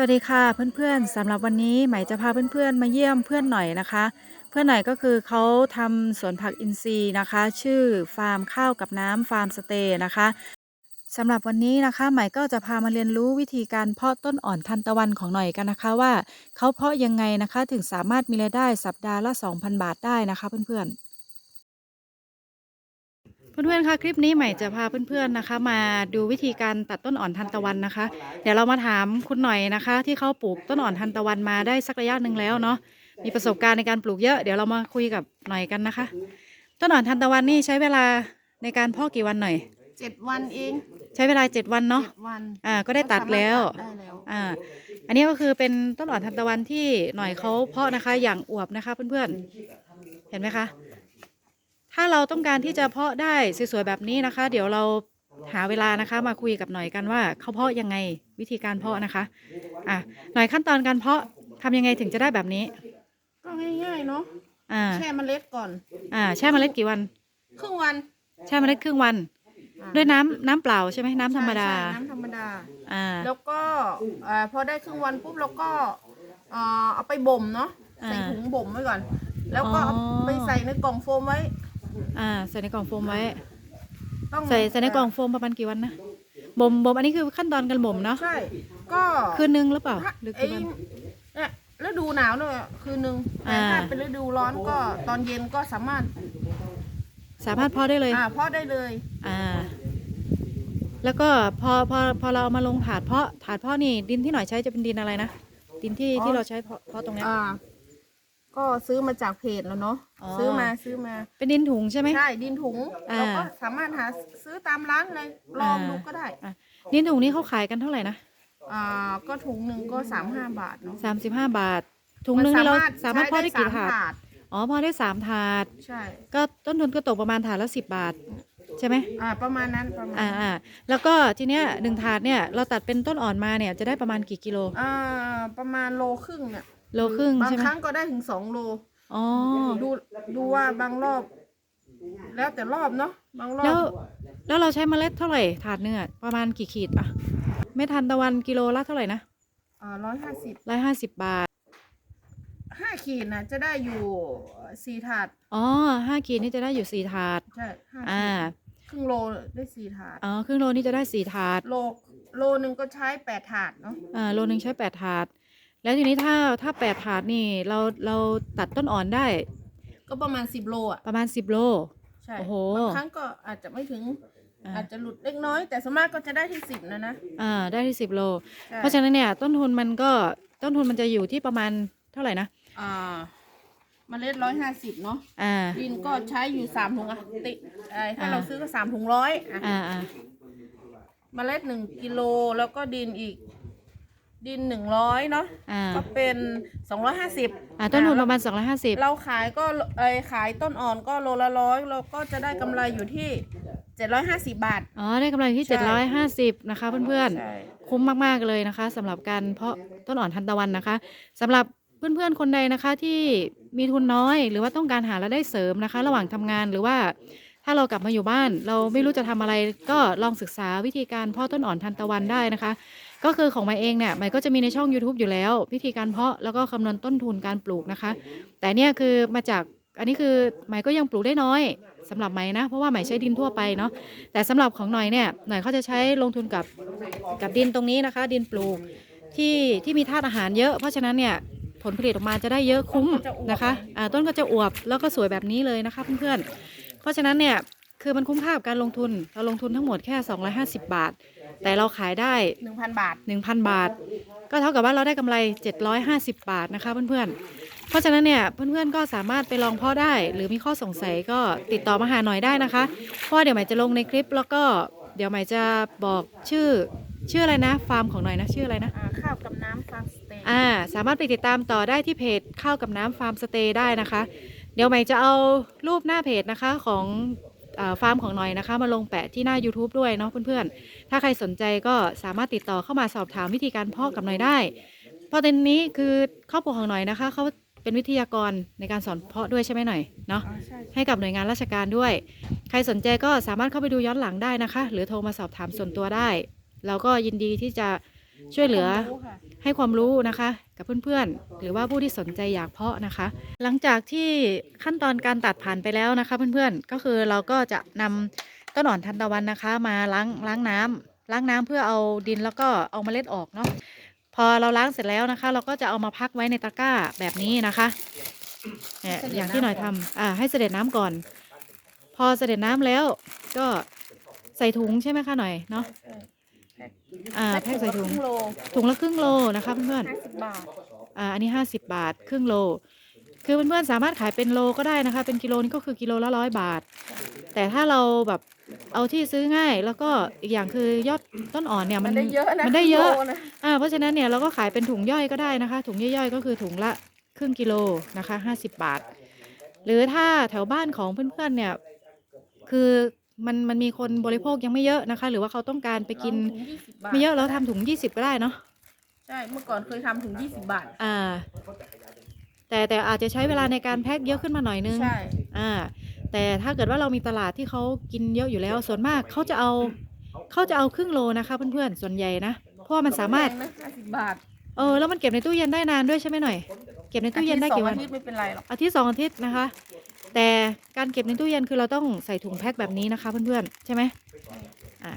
วัสดีค่ะเพื่อนๆสำหรับวันนี้ไหม่จะพาเพื่อนๆมาเยี่ยมเพื่อนหน่อยนะคะ เพื่อนหน่อยก็คือเขาทำสวนผักอินทรีย์นะคะ ชื่อฟาร์มข้าวกับน้ำฟาร์มสเตย์นะคะสำหรับวันนี้นะคะไหม่ก็จะพามาเรียนรู้วิธีการเพาะต้นอ่อนทันตะวันของหน่อยกันนะคะว่าเขาเพาะยังไงนะคะถึงสามารถมีรายได้สัปดาห์ละ 2,000 บาทได้นะคะเพื่อนๆ เพื่อนๆคะคลิปนี้ใหม่จะพาเพื่อนๆนะคะ มาดูวิธีการตัดต้นอ่อนทันตะวันนะคะ เดี๋ยวเรามาถามคุณหน่อยนะคะ ที่เขาปลูกต้นอ่อนทันตะวันมาได้สักระยะหนึ่งแล้วเนาะมีประสบการณ์ในการปลูกเยอะเดี๋ยวเรามาคุยกับหน่อยกันนะคะ ต้นอ่อนทันตะวันนี่ใช้เวลาในการเพาะกี่วันหน่อย เจ็ดวันเองใช้เวลาเจ็ดวันเนาะ เจ็ดวันอ่าก็ได้ตัดแล้วก็สามารถตัดได้แล้วอ่า อันนี้ก็คือเป็นต้นอ่อนทันตะวันที่หน่อยเขาเพาะนะคะ อย่างอวบนะคะเพื่อนๆ เห็นไหมคะ ถ้าเราต้องการที่จะเพาะได้สวยๆแบบนี้นะคะ เดี๋ยวเราหาเวลานะคะ มาคุยกับหน่อยกันว่าเขาเพาะยังไงวิธีการเพาะนะคะอะหน่อยขั้นตอนการเพาะทำยังไงถึงจะได้แบบนี้ ก็ง่ายๆเนาะอ่าแช่เมล็ดก่อน อ่าแช่เมล็ดกี่วัน ครึ่งวันแช่เมล็ดครึ่งวัน อ่าด้วยน้ำน้ำเปล่าใช่ไหมน้ำธรรมดา ใช่ใช่น้ำธรรมดา อ่า แล้วก็เอ่อพอได้ครึ่งวันปุ๊บเราก็เอ่อเอาไปบ่มเนาะอ่าใส่ถุงบ่มไว้ก่อน แล้วก็เอาอ๋อไปใส่ในกล่องโฟมไว้ อ่าใส่ในกล่องโฟมไว้ ต้องใส่ใส่ในกล่องโฟมประมาณกี่วันนะบ่มบ่มอันนี้คือขั้นตอนการบ่มเนาะใช่ ก็คืนนึงหรือเปล่าถ้าหรือไอ้กี่วันเนี่ยฤดูหนาวเนี่ยคืนนึงแต่อ่า ถ้าเป็นฤดูร้อนก็ตอนเย็นก็สามารถสามารถเพาะได้เลย อ่าเพาะได้เลย อ่า แล้วก็พอพอพอเราเอามาลงถาดเพาะถาดเพาะนี่ดินที่หน่อยใช้จะเป็นดินอะไรนะดินที่อ๋อ ที่เราใช้เพาะเพาะตรงเนี้ยอ่า ก็ซื้อมาจากเพจแล้วเนาะอ๋อ ซื้อมาซื้อมาเป็นดินถุงใช่ไหม ใช่ดินถุงอ่า เราก็สามารถหาซื้อตามร้านเลยลองอ่าดูก็ได้ อะดินถุงนี้เขาขายกันเท่าไหร่นะอ่าก็ถุงหนึ่งก็สามห้าบาทเนาะสามสิบห้าบาท ถุงหนึงนี่เราสามารถเพาะได้ใช้กี่สมถาดอ๋อเพาะได้สามถาด ใช่ก็ต้นทุนก็ตกประมาณถาดละสิบบาท ใช่ไหมอ่าประมาณนั้นประมาณอ่าอ่าแล้วก็ทีเนี้ยหนึ่งถาดเนี่ยเราตัดเป็นต้นอ่อนมาเนี่ยจะได้ประมาณกี่กิโล อ่าประมาณโลครึ่งเนี่ย โลครึ่งบางใช่ไหมครั้งก็ได้ถึงสองโล อ๋อ ดูดูว่าบางรอบ แล้วแต่รอบเนาะบางรอแล้วบแล้วเราใช้เมล็ดเท่าไหร่ถาดเนื้อะประมาณกี่ขีดอะเม็ดทันตะวันกิโลละเท่าไหร่นะอ่าร้อยห้าสิบร้อยห้าสิบบาท ห้าขีดนะจะได้อยู่สี่ถาดอ๋อห้าขีดนี่จะได้อยู่สี่ถาด ใช่ห้าอ่า ขีดครึ่งโลได้สี่ถาด อ๋อ ครึ่งโลนี่จะได้สี่ถาด โลโลหนึ่งก็ใช้แปดถาดเนาะอ่า โลนึงใช้แปดถาด แล้วทีนี้ถ้าถ้าแปดถาดนี่เราเราตัดต้นอ่อนได้ ก็ประมาณสิบโลอะประมาณสิบโล ใช่โอ้โหบางครั้งก็อาจจะไม่ถึง อ่า อาจจะหลุดเล็กน้อย แต่สวนมากก็จะได้ที่สิบนะนะอ่าได้ที่สิบโล ใช่เพราะฉะนั้นเนี่ยต้นทุนมันก็ต้นทุนมันจะอยู่ที่ประมาณเท่าไหร่นะอ่าเมล็ดร้อยห้าสิบเนาะอ่าดินก็ใช้อยู่สามถุงอะติไอ้ถ้าอ่าเราซื้อก็สามถุงร้อยอะอ่าอ่าเมล็ดหนึ่งกิโลแล้วก็ดินอีก ดินหนึ่งร้อยเนาะอ่าก็เป็นสองร้อยห้าสิบอ่าต้นทุนประมาณสองร้อยห้าสิบเราขายก็ไอขายต้นอ่อนก็โลละร้อยเราก็จะได้กำไรอยู่ที่เจ็ดร้อยห้าสิบบาท อ๋อ ได้กำไรที่ ใช่ 750 นะคะเพื่อนใช่ ๆ คุ้มมาก ๆ เลยนะคะสำหรับการเพาะต้นอ่อนทันตะวันนะคะสำหรับเพื่อนๆ คนใดนะคะที่มีทุนน้อยหรือว่าต้องการหารายได้เสริมนะคะ ระหว่างทำงานหรือว่า ถ้าเรากลับมาอยู่บ้าน เราไม่รู้จะทำอะไรก็ลองศึกษาวิธีการเพาะต้นอ่อนทันตะวันได้นะคะ ก็คือของมาเองเนี่ยมันก็จะมีในช่อง YouTube อยู่แล้ว วิธีการเพาะแล้วก็คำนวณต้นทุนการปลูกนะคะ แต่เนี่ยคือมาจากอันนี้คือหมายก็ยังปลูกได้น้อยสำหรับไหมนะเพราะว่าไหมใช้ดินทั่วไปเนาะแต่สำหรับของหน่อยเนี่ยหน่อยเขาจะใช้ลงทุนกับกับดินตรงนี้นะคะ ดินปลูกที่ที่มีธาตุอาหารเยอะ เพราะฉะนั้นเนี่ยผลผลิตออกมาจะได้เยอะคุ้มนะคะอ่าต้นก็จะอวบแล้วก็สวยแบบนี้เลยนะคะเพื่อนๆเพราะฉะนั้นเนี่ย คือมันคุ้มค่ากับการลงทุน เราลงทุนทั้งหมดแค่ 250 บาท แต่เราขายได้หนึ่งพันบาท 1,000 บาท ก็เท่ากับว่าเราได้กำไร 750 บาทนะคะเพื่อนๆ เพราะฉะนั้นเนี่ยเพื่อนๆก็สามารถไปลองเพาะได้ หรือมีข้อสงสัยก็ติดต่อมาหาหน่อยได้นะคะ เพราะว่าเดี๋ยวใหม่จะลงในคลิปแล้วก็เดี๋ยวใหม่จะบอกชื่อชื่ออะไรนะฟาร์มของหน่อยนะชื่ออะไรนะอ่าข้าวกับน้ำฟาร์มสเตย์อ่าสามารถไปติดตามต่อได้ที่เพจข้าวกับน้ำฟาร์มสเตย์ได้นะคะ เดี๋ยวใหม่จะเอารูปหน้าเพจนะคะของอา ฟาร์มของหน่อยนะคะ มาลงแปะที่หน้า YouTube ด้วยเนาะเพื่อนๆ ถ้าใครสนใจก็สามารถติดต่อเข้ามาสอบถามวิธีการเพาะกับหน่อยได้ เพราะตอนนี้คือครอบครัวของหน่อยนะคะเขาเป็นวิทยากรในการสอนเพาะด้วยใช่ไหมหน่อยเนาะอ่าใช่ให้กับหน่วยงานราชการด้วย ใครสนใจก็สามารถเข้าไปดูย้อนหลังได้นะคะ หรือโทรมาสอบถามส่วนตัวได้ เราก็ยินดีที่จะ ช่วยเหลือรู้ค่ะให้ความรู้นะคะ กับเพื่อนๆ หรือว่าผู้ที่สนใจอยากเพาะนะคะ หลังจากที่ขั้นตอนการตัดผ่านไปแล้วนะคะ เพื่อนๆก็คือเราก็จะนำต้นอ่อนทันตะวันนะคะ มาล้างล้างน้ำล้างน้ำเพื่อเอาดินแล้วก็เอาเมล็ดออกเนาะพอเราล้างเสร็จแล้วนะคะ เราก็จะเอามาพักไว้ในตะกร้าแบบนี้นะคะเนี่ยอย่างที่หน่อยทำอ่าให้เสด็จน้ำก่อน พอเสด็จน้ำแล้วก็ใส่ถุงใช่ไหมคะหน่อยเนาะใช่แพ็ค อ่าแพ็คใส่ถุง ครึ่โลถุงละครึ่งโลนะคะเพื่อนๆห้าสิบบาทอ่าอันนี้ 50 บาท ครึ่งโล คือเพื่อนๆสามารถขายเป็นโลก็ได้นะคะ เป็นกิโลนี่ก็คือกิโลละร้อยบาท แต่ถ้าเราแบบเอาที่ซื้อง่ายแล้วก็อีกอย่างคือยอดต้นอ่อนเนี่ยมัมันน ได้เยอะนะมันได้เยอะ ครึ่งโลนะอ่าเพราะฉะนั้นเนี่ยเราก็ขายเป็นถุงย่อยก็ได้นะคะ ถุงย่อยๆก็คือถุงละครึ่งกิโลนะคะ 50 บาท หรือถ้าแถวบ้านของเพื่อนๆเนี่ย คือ มันมันมีคนบริโภคยังไม่เยอะนะคะ หรือว่าเขาต้องการไปกินเราถุง20บาทไม่เยอะเราทำถุง 20 ก็ได้เนาะใช่เมื่อก่อนเคยทำถึงยี่สิบบาท อ่า แต่แต่อาจจะใช้เวลาในการแพ็คเยอะขึ้นมาหน่อยนึง ใช่ อ่าแต่ถ้าเกิดว่าเรามีตลาดที่เขากินเยอะอยู่แล้ว ส่วนมากเขาจะเอาเขาจะเอาครึ่งโลนะคะเพื่อนๆส่วนใหญ่นะเพราะว่ามันสามารถแพงนะห้าสิบบาทเออแล้วมันเก็บในตู้เย็นได้นานด้วยใช่ไหมหน่อย เก็บในตู้เย็นได้กี่วันอาทิตย์สองอาทิตย์ไม่เป็นไรหรอกอาทิตย์สองอาทิตย์นะคะ แต่การเก็บในตู้เย็นคือเราต้องใส่ถุงแพ็คแบบนี้นะคะเพื่อนๆใช่ไหมอ่า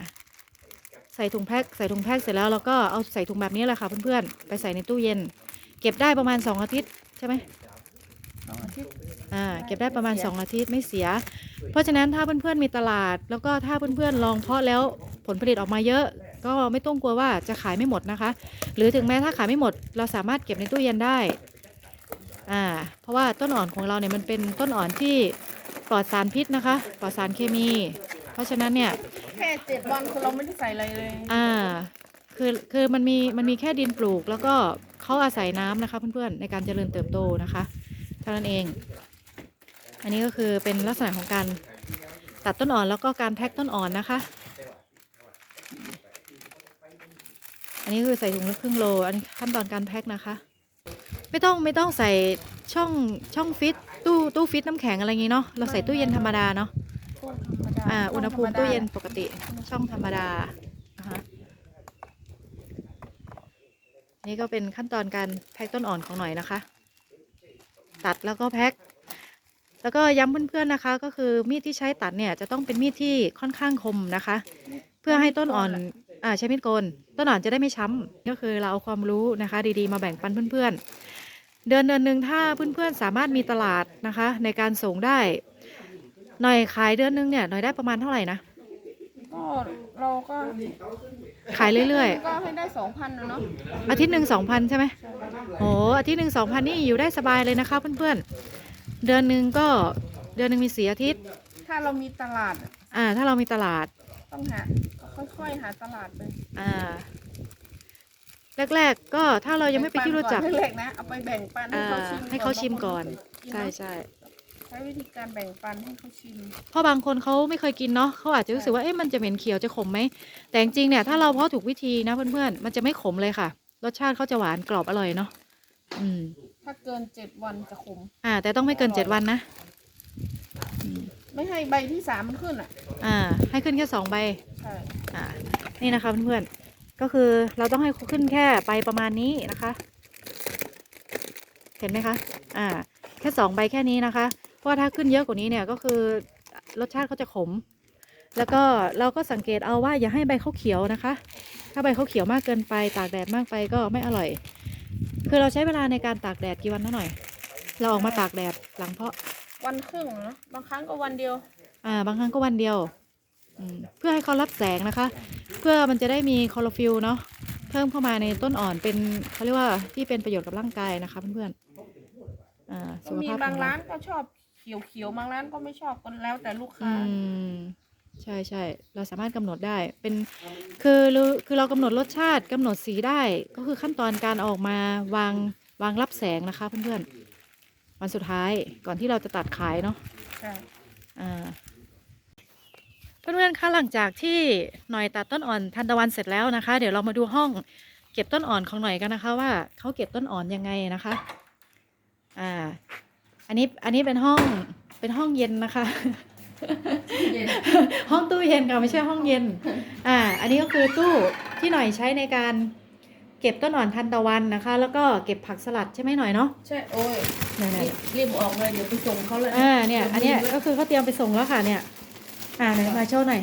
ใส่ถุงแพ็คใส่ถุงแพ็คเสร็จแล้วเราก็เอาใส่ถุงแบบนี้แหละค่ะเพื่อนๆไปใส่ในตู้เย็น เก็บได้ประมาณสองอาทิตย์ใช่ไหมสองอาทิตย์อ่าเก็บได้ประมาณสีย2อาทิตย์ไม่เสีย เพราะฉะนั้นถ้าเพื่อนๆมีตลาด แล้วก็ถ้าเพื่อนๆลองเพาะแล้วผลผลิตออกมาเยอะ ก็ไม่ต้องกลัวว่าจะขายไม่หมดนะคะ หรือถึงแม้ถ้าขายไม่หมด เราสามารถเก็บในตู้เย็นได้ อ่าเพราะว่าต้นอ่อนของเราเนี่ยมันเป็นต้นอ่อนที่ปลอดสารพิษนะคะ ปลอดสารเคมี เพราะฉะนั้นเนี่ยแค่เจ็ดวันคือเราไม่ได้ใส่อะไรเลย อ่าคือคือมันมีมันมีแค่ดินปลูก แล้วก็เขาอาศัยน้ำนะคะเพื่อนๆในการเจริญเติบโตนะคะเท่านั้นเอง อันนี้ก็คือเป็นลักษณะของการตัดต้นอ่อนแล้วก็การแพ็คต้นอ่อนนะคะ อันนี้คือใส่ถุงละครึ่งโล อันนี้ขั้นตอนการแพ็คนะคะ ไม่ต้องไม่ต้องใส่ช่องช่องฟิตตู้ตู้ฟิตน้ำแข็งอะไรอย่างงี้เนาะเราใส่ตู้เย็นธรรมดาเนาะตู้ธรรมดาอ่าอุณหภูมิธรรมดาตู้เย็นปกติช่องธรรมดานะคะนี่ก็เป็นขั้นตอนการแพ็คต้นอ่อนของหน่อยนะคะ ตัดแล้วก็แพ็คแล้วก็ย้ำเพื่อนๆนะคะ ก็คือมีดที่ใช้ตัดเนี่ยจะต้องเป็นมีดที่ค่อนข้างคมนะคะ เพื่อให้ต้นอ่อนอ่าใช้มีดโกนต้นอ่อนจะได้ไม่ช้ำก็คือเราเอาความรู้นะคะ ดีๆ มาแบ่งปันเพื่อนๆ เดือนเดือนหนึ่งถ้าเพื่อนๆสามารถมีตลาดนะคะ ในการส่งได้ หน่อยขายเดือนนึงเนี่ยหน่อยได้ประมาณเท่าไหร่นะ ก็เราก็ขายเรื่อยก็ให้ได้สองพันนะเนาะๆ อาทิตย์หนึ่งสองพันใช่ไหมโอ้อาทิตย์หนึ่งสองพันนี่อยู่ได้สบายเลยนะคะเพื่อนๆ เดือนหนึ่งก็เดือนหนึ่งมีสี่อาทิตย์ ถ้าเรามีตลาดอะอ่า ถ้าเรามีตลาด ต้องหาค่อยๆหาตลาดไปอ่า แรก ๆ ก็ถ้าเรายังไม่ไปนที่รู้จักแบ่งปันอนเล็กๆนะเอาไปแบ่งปันให้อ่าเขาชิมให้เขาชิมก่อนกินใช่เนอะใช่ใช้วิธีการแบ่งปันให้เขาชิมเพราะบางคนเขาไม่เคยกินเนาะเขาอาจจะรู้สึกว่าเอ๊ะมันจะเหม็นเขียวจะขมไหมแต่จริงๆเนี่ยถ้าเราเพาะถูกวิธีนะเพื่อนๆมันจะไม่ขมเลยค่ะ รสชาติเขาจะหวานกรอบอร่อยเนาะอืม ถ้าเกินเจ็ดวันจะขมอ่า แต่ต้องไม่เกินเจ็ดวันนะไม่ให้ใบที่สามมันขึ้นอะ อ่า ให้ขึ้นแค่สองใบใช่อ่า นี่นะคะเพื่อนๆ ก็คือเราต้องให้ขึ้นแค่ใบประมาณนี้นะคะ เห็นไหมคะอ่าแค่สองใบแค่นี้นะคะ เพราะว่าถ้าขึ้นเยอะกว่านี้เนี่ยก็คือรสชาติเขาจะขม แล้วก็เราก็สังเกตเอาว่าอย่าให้ใบเขาเขียวนะคะ ถ้าใบเขาเขียวมากเกินไปตากแดดมากไปก็ไม่อร่อย คือเราใช้เวลาในการตากแดดกี่วันนะหน่อย เราออกมาตากแดดหลังเพาะวันครึ่งนะบางครั้งก็วันเดียว อ่า บางครั้งก็วันเดียวอืม เพื่อให้เขารับแสงนะคะ เพื่อมันจะได้มีคลอโรฟิลเนาะเพิ่มเข้ามาในต้นอ่อนเป็นเขาเรียกว่าที่เป็นประโยชน์กับร่างกายนะคะเพื่อนๆอ่าก็สุขมีภาพบางของเร้านก็ชอบเขียวเขียวๆบางร้านก็ไม่ชอบกันแล้วแต่ลูกอืค้า มใช่ใช่เราสามารถกำหนดได้เป็นคือเราคือเรากำหนดรสชาติกำหนดสีได้ก็คือขั้นตอนการเอาออกมาวางวางรับแสงนะคะเพื่อนๆวันสุดท้ายก่อนที่เราจะตัดขายเนาะ ใช่ อ่าเพื่อนๆคะหลังจากที่หน่อยตัดต้นอ่อนทันตะวันเสร็จแล้วนะคะ เดี๋ยวเรามาดูห้องเก็บต้นอ่อนของหน่อยกันนะคะ ว่าเขาเก็บต้นอ่อนยังไงนะคะอ่าอันนี้อันนี้เป็นห้องเป็นห้องเย็นนะคะ ห้องตู้เย็นค่ะไม่ใช่ห้องเย็นอ่าอันนี้ก็คือตู้ที่หน่อยใช้ในการเก็บต้นอ่อนทันตะวันนะคะ แล้วก็เก็บผักสลัดใช่ไหมหน่อยเนาะใช่โอ้ยเนี่ยรีบรีบออกเลยเดี๋ยวไปส่งเขาเลยอ่าเนี่ยอันเนี้ยก็คือเขาเตรียมไปส่งแล้วค่ะเนี่ย อ่าไหนมาโชว์หน่อย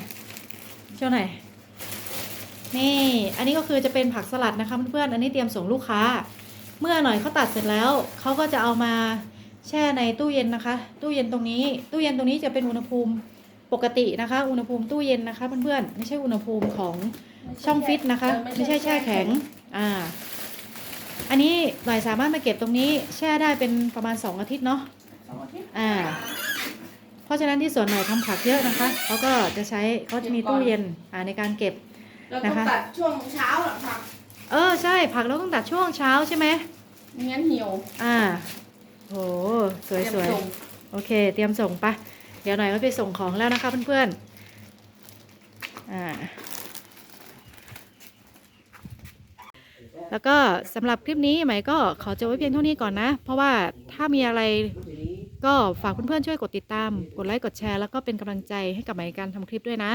โชว์หน่อยนี่อันนี้ก็คือจะเป็นผักสลัดนะคะเพื่อนๆอันนี้เตรียมส่งลูกค้า เมื่อหน่อยเขาตัดเสร็จแล้วเขาก็จะเอามาแช่ในตู้เย็นนะคะ ตู้เย็นตรงนี้ตู้เย็นตรงนี้จะเป็นอุณหภูมิปกตินะคะ อุณหภูมิตู้เย็นนะคะเพื่อนๆไม่ใช่อุณหภูมิของช่องฟิตนะคะ ไม่ใช่แช่แข็งอ่าอันนี้หน่อยสามารถมาเก็บตรงนี้แช่ได้เป็นประมาณ 2 อาทิตย์เนาะสองอาทิตย์อ่าเพ ราะฉะนั้นที่สวนหน่อยทำผักเยอะนะคะเขาก็จะใช้เขาจะมีตู้เย็นอ่าในการเก็บ เราต้องนะคะ ตัดช่วงเช้าหรอค่ะเออใช่ผักเราต้องตัดช่วงเช้าใช่ไหมไม่งั้นเหี่ยวอ่าโหสวยเตสรีวยมส่งโอเค เตรียมส่งปะเดี๋ยวหน่อยก็ไปส่งของแล้วนะคะเพื่อนๆอ่าแล้วก็สำหรับคลิปนี้ใหม่ก็ขอจบไว้เพียงเท่านี้ก่อนนะ เพราะว่าถ้ามีอะไร ก็ฝากเพื่อนๆช่วยกดติดตาม กดไลค์ กดแชร์ แล้วก็เป็นกำลังใจให้กับหม่ในการทำคลิปด้วยนะ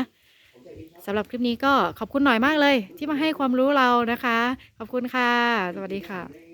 สำหรับคลิปนี้ก็ขอบคุณหน่อยมากเลย ที่มาให้ความรู้เรานะคะ ขอบคุณค่ะ สวัสดีค่ะ